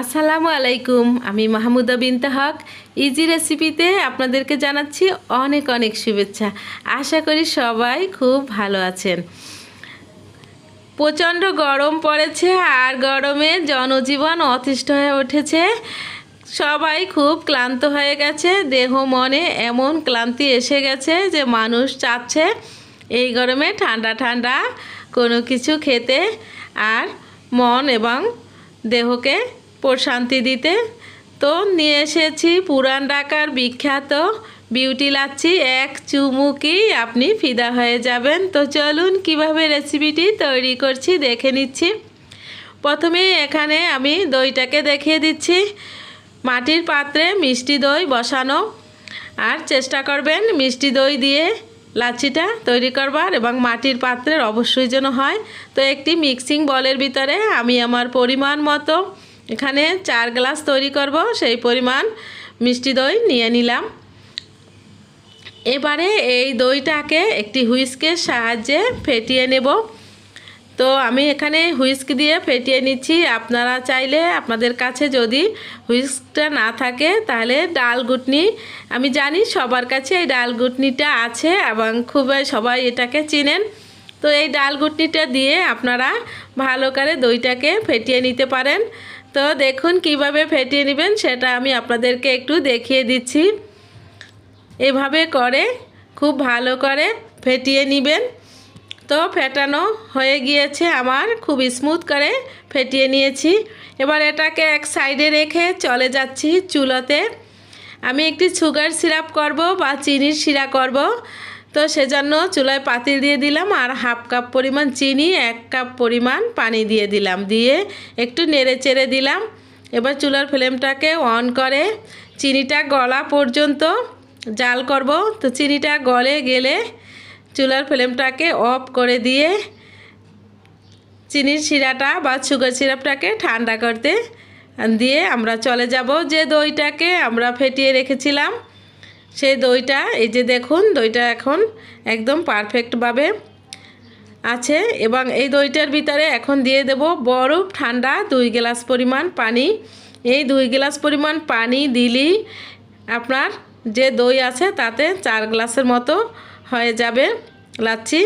আসসালামু আলাইকুম, আমি মাহমুদা বিনতে হক। ইজি রেসিপিতে আপনাদেরকে জানাচ্ছি অনেক অনেক শুভেচ্ছা। আশা করি সবাই খুব ভালো আছেন। প্রচণ্ড গরম পড়েছে আর গরমে জনজীবন অতিষ্ঠ হয়ে উঠেছে। সবাই খুব ক্লান্ত হয়ে গেছে, দেহ মনে এমন ক্লান্তি এসে গেছে যে মানুষ চাচ্ছে এই গরমে ঠান্ডা ঠান্ডা কোনো কিছু খেতে। আর মন এবং দেহকে প্রশান্তি দিতে। তো নিয়ে এসেছি পুরান ঢাকার বিখ্যাত বিউটি লাচ্ছি, এক চুমুকি। আপনি ফিদা হয়ে যাবেন। তো চলুন কীভাবে রেসিপিটি তৈরি করছি দেখে নিচ্ছি। প্রথমে এখানে আমি দইটাকে দেখিয়ে দিচ্ছি। মাটির পাত্রে মিষ্টি দই বসানো। আর চেষ্টা করবেন মিষ্টি দই দিয়ে লাচ্ছিটা তৈরি করবার এবং মাটির পাত্রের অবশ্যই যেন হয়। তো একটি মিক্সিং বলের ভিতরে আমি আমার পরিমাণ মতো এখানে চার গ্লাস তৈরি করব, সেই পরিমাণ মিষ্টি দই নিয়ে নিলাম। এবারে এই দইটাকে একটি হুইস্কের সাহায্যে ফেটিয়ে নেব। তো আমি এখানে হুইস্ক দিয়ে ফেটিয়ে নিচ্ছি। আপনারা চাইলে আপনাদের কাছে যদি হুইস্কটা না থাকে, তাহলে ডাল গুটনি। আমি জানি সবার কাছে এই ডাল গুটনিটা আছে এবং খুবই সবাই এটাকে চিনেন। তো এই ডাল গুটনিটা দিয়ে আপনারা ভালো করে দইটাকে ফেটিয়ে নিতে পারেন। তো দেখুন কীভাবে ফেটিয়ে নেবেন, সেটা আমি আপনাদেরকে একটু দেখিয়ে দিচ্ছি। এভাবে করে, খুব ভালো করে ফেটিয়ে নেবেন। তো ফেটানো হয়ে গিয়েছে আমার, খুব স্মুথ করে ফেটিয়ে নিয়েছি। এবার এটাকে এক সাইডে রেখে চলে যাচ্ছি চুলোতে। আমি একটি সুগার সিরাপ করব বা চিনির শিরা করব। তো সেজন্য চুলায় পাতিল দিয়ে দিলাম আর হাফ কাপ পরিমাণ চিনি, এক কাপ পরিমাণ পানি দিয়ে দিলাম। দিয়ে একটু নেড়ে চেড়ে দিলাম। এবার চুলার ফ্লেমটাকে অন করে চিনিটা গলা পর্যন্ত জাল করব। তো চিনিটা গলে গেলে চুলার ফ্লেমটাকে অফ করে দিয়ে চিনির শিরাটা বা সুগার সিরাপটাকে ঠান্ডা করতে দিয়ে আমরা চলে যাব। যে দইটাকে আমরা ফেটিয়ে রেখেছিলাম সেই দইটা, এই যে দেখুন, দইটা এখন একদম পারফেক্টভাবে আছে এবং এই দইটার ভিতরে এখন দিয়ে দেব বরফ, ঠান্ডা দুই গ্লাস পরিমাণ পানি। এই দুই গ্লাস পরিমাণ পানি দিলেই আপনার যে দই আছে তাতে চার গ্লাসের মতো হয়ে যাবে। লাচ্ছি,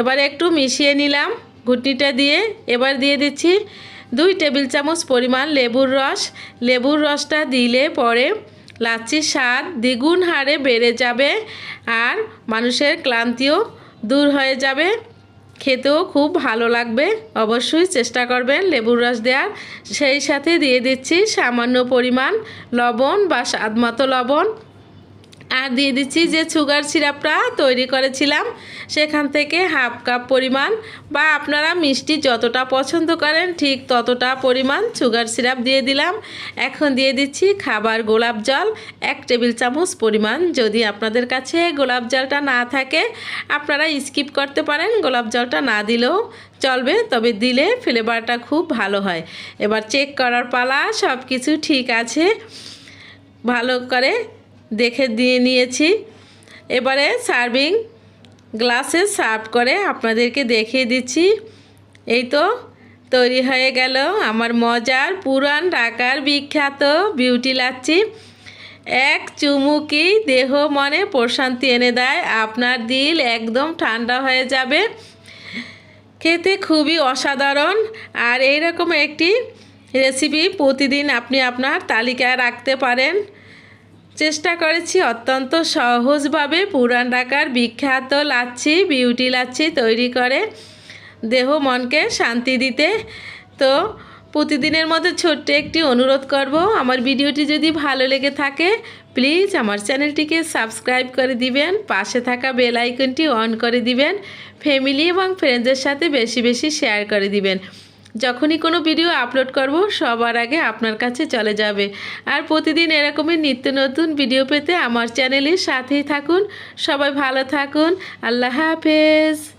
এবার একটু মিশিয়ে নিলাম ঘুটনিটা দিয়ে। এবার দিয়ে দিচ্ছি দুই টেবিল চামচ পরিমাণ লেবুর রস। লেবুর রসটা দিলে পরে লাচ্ছির স্বাদ দ্বিগুণ হারে বেড়ে যাবে আর মানুষের ক্লান্তিও দূর হয়ে যাবে। খেতেও খুব ভালো লাগবে। অবশ্যই চেষ্টা করবেন লেবুর রস দেওয়ার। সেই সাথে দিয়ে দিচ্ছি সামান্য পরিমাণ লবণ বা স্বাদমতো লবণ। আর দিয়ে দিচ্ছি যে সুগার সিরাপটা তৈরি করেছিলাম। সেখান থেকে হাফ কাপ পরিমাণ বা আপনারা মিষ্টি যতটা পছন্দ করেন ঠিক ততটা পরিমাণ সুগার সিরাপ দিয়ে দিলাম। এখন দিয়ে দিচ্ছি খাবার গোলাপ জল, এক টেবিল চামচ পরিমাণ। যদি আপনাদের কাছে গোলাপ জলটা না থাকে, আপনারা স্কিপ করতে পারেন, গোলাপ জলটা না দিলেও চলবে। তবে দিলে ফ্লেভারটা খুব ভালো হয়। এবার চেক করার পালা সব কিছু ঠিক আছে। ভালো করে দেখে দিয়ে নিয়েছি। এবারে সার্ভিং গ্লাসে সার্ভ করে আপনাদেরকে দেখিয়ে দিচ্ছি। এই তো, তৈরি হয়ে গেল আমার মজার পুরান ঢাকার বিখ্যাত বিউটি লাচ্ছি। এক চুমুকি দেহ মনে প্রশান্তি এনে দেয়, আপনার দিল একদম ঠান্ডা হয়ে যাবে। খেতে খুবই অসাধারণ, আর এইরকম একটি রেসিপি প্রতিদিন আপনি আপনার তালিকায় রাখতে পারেন। চেষ্টা করেছি অত্যন্ত সহজভাবে। পুরান ঢাকার বিখ্যাত লাচ্ছি, বিউটি লাচ্ছি তৈরি করে দেহ মনকে শান্তি দিতে। তো প্রতিদিনের মতো ছোট্ট একটি অনুরোধ করব, আমার ভিডিওটি যদি ভালো লেগে থাকে, প্লিজ আমার চ্যানেলটিকে সাবস্ক্রাইব করে দিবেন, পাশে থাকা বেল আইকনটি অন করে দিবেন, ফ্যামিলি এবং ফ্রেন্ডসদের সাথে বেশি বেশি শেয়ার করে দিবেন। যখনই কোনো ভিডিও আপলোড করব, সবার আগে আপনার কাছে চলে যাবে। আর প্রতিদিন এরকমই নিত্য নতুন ভিডিও পেতে আমার চ্যানেলের সাথেই থাকুন। সবাই ভালো থাকুন। আল্লাহ হাফেজ।